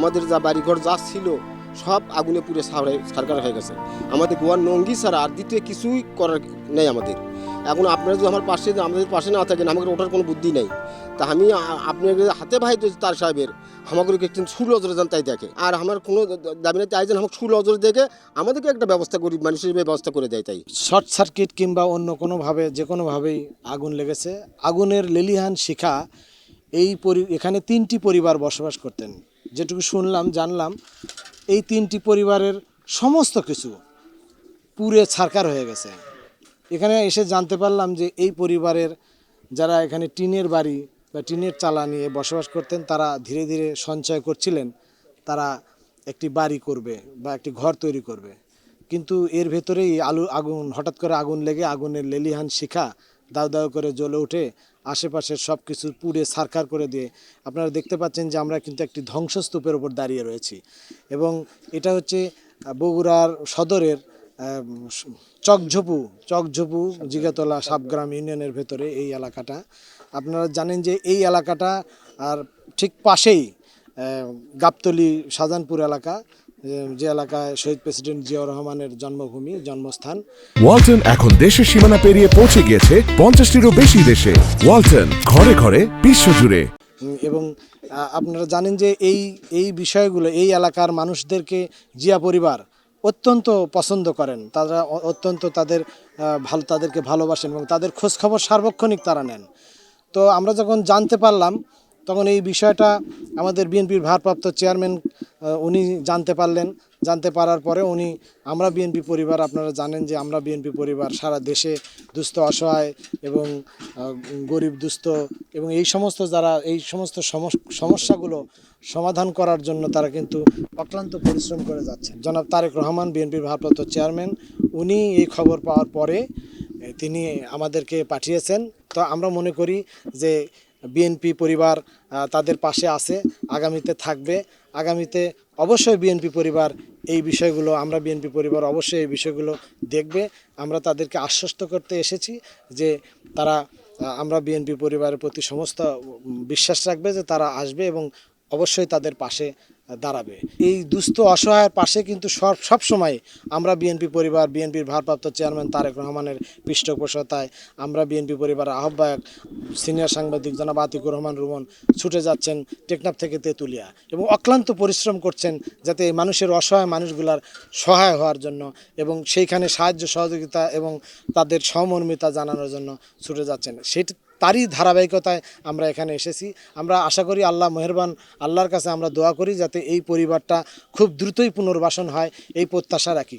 আমাদের যা বাড়িঘর যা ছিল, সব আগুনে পুড়ে সরকার হয়ে গেছে। আমাদের গোয়ার নঙ্গি ছাড়া আর দ্বিতীয় কিছুই করার নেই আমাদের। এখন আপনারা যদি আমার পাশে, আমাদের পাশে না থাকেন আমাদের ওঠার কোনো বুদ্ধি নেই। তা আমি আপনার হাতে ভাই তার সাহেবের, আমাকে একটু সুর নজরে যান তাই দেখে। আর আমার কোনো দাবি নেই, তাই যেন আমাকে সুর নজরে দেখে আমাদেরকে একটা ব্যবস্থা করি, মানুষের ব্যবস্থা করে দেয় তাই। শর্ট সার্কিট কিংবা অন্য কোনোভাবে, যে কোনোভাবেই আগুন লেগেছে। আগুনের লেলিহান শিখা এই পরি, এখানে তিনটি পরিবার বসবাস করতেন। যেটুকু শুনলাম, জানলাম, এই তিনটি পরিবারের সমস্ত কিছু পুরে ছারকার হয়ে গেছে। এখানে এসে জানতে পারলাম যে এই পরিবারের যারা এখানে টিনের বাড়ি বা টিনের চালা নিয়ে বসবাস করতেন, তারা ধীরে ধীরে সঞ্চয় করছিলেন, তারা একটি বাড়ি করবে বা একটি ঘর তৈরি করবে। কিন্তু এর ভেতরেই আলু, আগুন, হঠাৎ করে আগুন লেগে আগুনের লেলিহান শিখা দাউ দাউ করে জ্বলে ওঠে আশেপাশের সব কিছু পুড়ে সারকার করে দিয়ে আপনারা দেখতে পাচ্ছেন যে আমরা কিন্তু একটি ধ্বংসস্তূপের উপর দাঁড়িয়ে রয়েছি। এবং এটা হচ্ছে বগুড়ার সদরের চকঝপু চকঝপু, জিগাতলা সাবগ্রাম ইউনিয়নের ভেতরে এই এলাকাটা। আপনারা জানেন যে এই এলাকাটা আর ঠিক পাশেই গাবতলি, শাহজাহানপুর এলাকা। যে- এলাকায় শহীদ প্রেসিডেন্ট জিয়াউর রহমানের জন্মভূমি জন্মস্থান। ওয়ালটন এখন দেশের সীমানা পেরিয়ে পৌঁছে গিয়েছে পঞ্চাশটিরও বেশি দেশে। ওয়ালটন ঘরে ঘরে বিশ্বজুড়ে। এবং আপনারা জানেন যে এই এই বিষয়গুলো এই এলাকার মানুষদেরকে জিয়া পরিবার অত্যন্ত পছন্দ করেন। তারা অত্যন্ত তাদের ভালো তাদেরকে ভালোবাসেন এবং তাদের খোঁজখবর সার্বক্ষণিক তারা নেন। তো আমরা যখন জানতে পারলাম তখন এই বিষয়টা আমাদের বিএনপির ভারপ্রাপ্ত চেয়ারম্যান উনি জানতে পারলেন। জানতে পারার পরে উনি, আমরা বিএনপি পরিবার, আপনারা জানেন যে আমরা বিএনপি পরিবার সারা দেশে দুস্থ, অসহায় এবং গরিব, দুস্থ এবং এই সমস্ত যারা, এই সমস্ত সমস- সমস্যাগুলো সমাধান করার জন্য তারা কিন্তু অক্লান্ত পরিশ্রম করে যাচ্ছেন। জনাব তারেক রহমান, বিএনপির ভারপ্রাপ্ত চেয়ারম্যান, উনি এই খবর পাওয়ার পরে তিনি আমাদেরকে পাঠিয়েছেন। তো আমরা মনে করি যে বিএনপি পরিবার তাদের পাশে আছে, আগামীতে থাকবে। আগামীতে অবশ্যই বিএনপি পরিবার এই বিষয়গুলো, আমরা বিএনপি পরিবার অবশ্যই এই বিষয়গুলো দেখবে। আমরা তাদেরকে আশ্বস্ত করতে এসেছি যে তারা আমরা বিএনপি পরিবারের প্রতি সমস্ত বিশ্বাস রাখবে যে তারা আসবে এবং অবশ্যই তাদের পাশে দাঁড়াবে। এই দুস্থ অসহায়ের পাশে কিন্তু সব সবসময় আমরা বিএনপি পরিবার, বিএনপির ভারপ্রাপ্ত চেয়ারম্যান তারেক রহমানের পৃষ্ঠপোষকতায় আমরা বিএনপি পরিবারের আহ্বায়ক, সিনিয়র সাংবাদিক জনাব আতিকুর রহমান রুমন ছুটে যাচ্ছেন টেকনাফ থেকে তেঁতুলিয়া এবং অক্লান্ত পরিশ্রম করছেন যাতে এই মানুষের অসহায় মানুষগুলার সহায় হওয়ার জন্য এবং সেইখানে সাহায্য সহযোগিতা এবং তাদের সমর্মিতা জানানোর জন্য ছুটে যাচ্ছেন। সেটি তারই ধারাবাহিকতায় আমরা এখানে এসেছি। আমরা আশা করি আল্লাহ মেহরবান আল্লাহর কাছে আমরা দোয়া করি যাতে এই পরিবারটা খুব দ্রুতই পুনর্বাসন হয়, এই প্রত্যাশা রাখি।